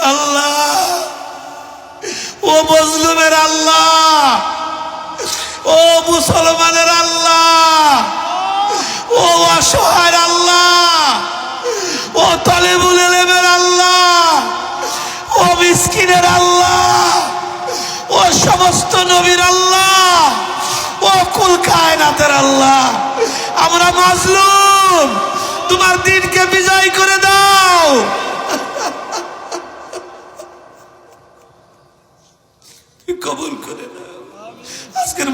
আল্লাহ। ও মজলুমের আল্লাহ। ও মুসলমানের আল্লাহ। ও অসহায়ের আল্লাহ। ও তলেবুল এলেমের আল্লাহ। ও মিসকিনের আল্লাহ। ও সমস্ত নবীর আল্লাহ। ও কুল কায়নাতের আল্লাহ। আমরা মাজলুম। তোমার দিনকে বিজয় করে দাও।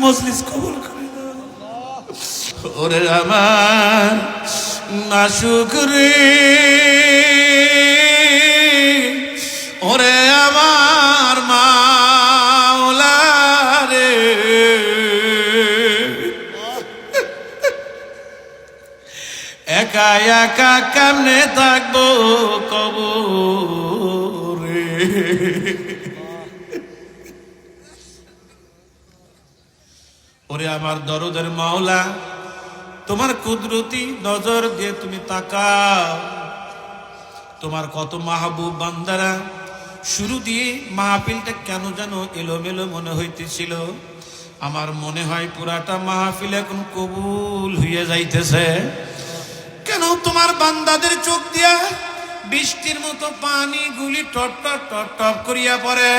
মজলিস কবুল করে ওরে আমার নাশুক রে। ওরে আমার মাওলা রে। একা একা কেমনে থাকব কবরে ওরে আমার দরদের মাওলা, তোমার কুদরতি নজর দিয়ে তুমি তাকাও। তোমার কত মাহবুব বান্দারা, শুরু দিয়ে মাহফিলটা কেন যেন এলোমেলো মনে হইতেছিল। আমার মনে হয় পুরাটা মাহফিল এখন কবুল হইয়া যাইতেছে। কেন তোমার বান্দাদের চোখ দিয়া বৃষ্টির মতো পানি গুলি টপ টপ টপ টপ করিয়া পড়ে?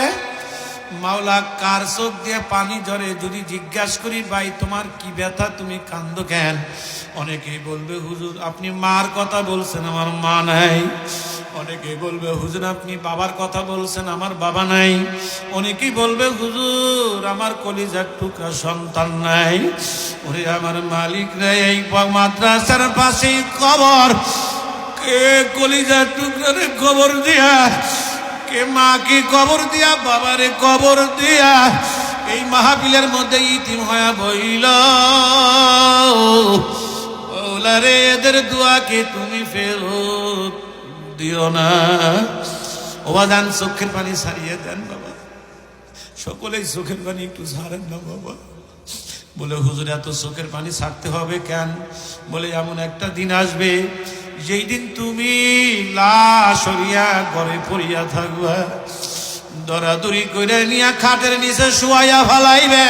মাওলা, কার চোখ দিয়ে পানি ঝরে? যদি জিজ্ঞাসা করি, ভাই, তোমার কি ব্যথা? তুমি কান্দ কেন? অনেকেই বলবে, হুজুর, আপনি মার কথা বলছেন, আমার মা নাই। অনেকেই বলবে, হুজুর, আপনি বাবার কথা বলছেন, আমার বাবা নাই। অনেকেই বলবে, হুজুর, আমার কলিজার টুকরা সন্তান নাই। ওরে, আমার মালিক রে এই মাদ্রাসার পাশেই কবর কে কলিজার টুকরারে কবর দিয়া কে মাকে কবর দিয়া, বাবারে কবর দিয়া? এই মাহফিলের মধ্যে ইতিম হয়া বইল ওলারে এদের দোয়াকে তুমি ফেরত দিও না? ওবাদান চোখের পানি সারিয়ে দেন বাবা। সকলেই চোখের পানি একটু ছাড়েন না বাবা। বলে, হুজুর, এত চোখের পানি ছাড়তে হবে কেন? বলে, এমন একটা দিন আসবে যেই দিন তুমি লাশ হইয়া ঘরে পড়িয়া থাকবা, দরাদরি করে নিয়া খাটের নিচে শুয়াইয়া ফালাইবে,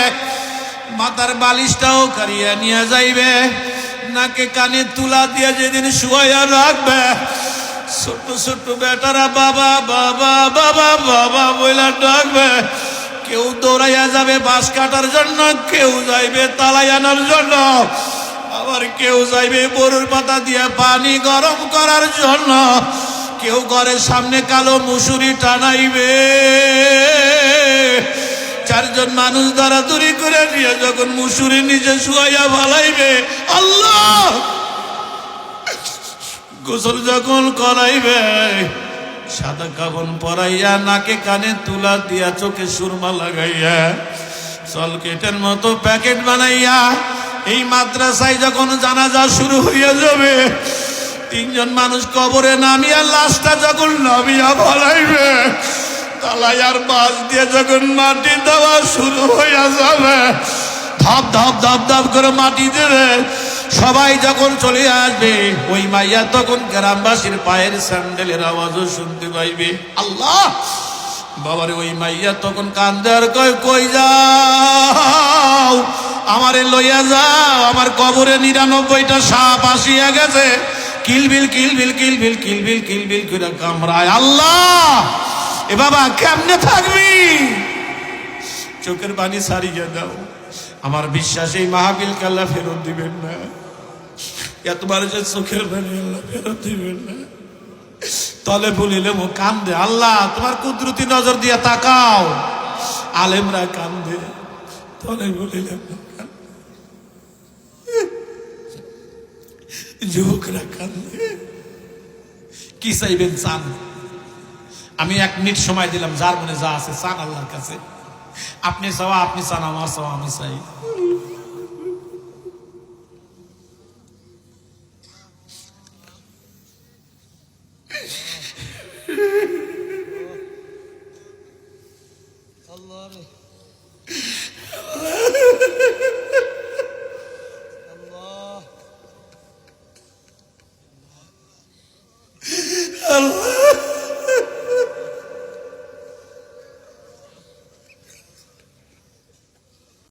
মাথার বালিশটাও কারিয়া নিয়ে যাইবে, নাকে কানে তুলা দিয়ে যেদিন শুয়াইয়া রাখবে, ছোট্ট ছোট্ট বেটারা বাবা বাবা বাবা বাবা বইলা ডাকবে, কেউ দৌড়াইয়া যাবে বাঁশ কাটার জন্য, কেউ যাইবে তালাই আনার জন্য। আবার কেউ যাইবে গরুর পাতা দিয়ে পানি গরম করার জন্য। কেউ ঘরের সামনে কালো মুসুরি টানাইবে। চারজন মানুষ দরাদরি করে নিয়ে যখন মুসুরি নিজে শুয়াইয়া ভালাইবে, আল্লাহ! গোসল যখন করাইবে, সাদা কাবন পরাইয়া নাকে কানে তুলা দিয়া চোখে সুরমা লাগাইয়া সলকেটের মতো প্যাকেট বানাইয়া এই মাদ্রাসায় যখন জানাজা শুরু হইয়া যাবে, তিনজন মানুষ কবরে নামিয়া লাশটা যখন নামিয়া বলাইবে তালাইয়ার বাস দিয়ে যখন মাটি দেওয়া শুরু হইয়া যাবে, ধাপ ধাপ ধাপ ধাপ করে মাটি দেবে, সবাই যখন চলে আসবে, ওই মাইয়া তখন গ্রামবাসীর পায়ের স্যান্ডেলের আওয়াজও শুনতে পাইবে। আল্লাহ! বাবারে, ওই মাইয়া তখন কান্দে আর কয়, কই যাও আমারে লইয়া যাও, আমার কবরে নিরানব্বইটা সাপ আসিয়া গেছে। কিলবিল কিলবিল কিলবিল কিলবিল কিলবিল করে কামড়ায়। আল্লাহ! এ বাবা, কেমনে থাকবি? চোখের পানি সারিয়ে দাও। আমার বিশ্বাস, এই মাহাবিল কাল্লা ফেরত দিবেন না। এতবার যে চোখের পানি আল্লাহ ফেরত দিবেন না। তলে বলিলে মো কান্দে। আল্লাহ, তোমার কুদরতি নজর দিয়ে তাকাও। আলেমরা কান্দে। তলে বলিলে মো যুবকরা কান্দে কি চাইবেন চান আমি এক মিনিট সময় দিলাম যার মনে যা আছে চান আল্লাহর কাছে। আপনি চাওয়া আপনি চান আমার চাওয়া আমি চাই। Allah a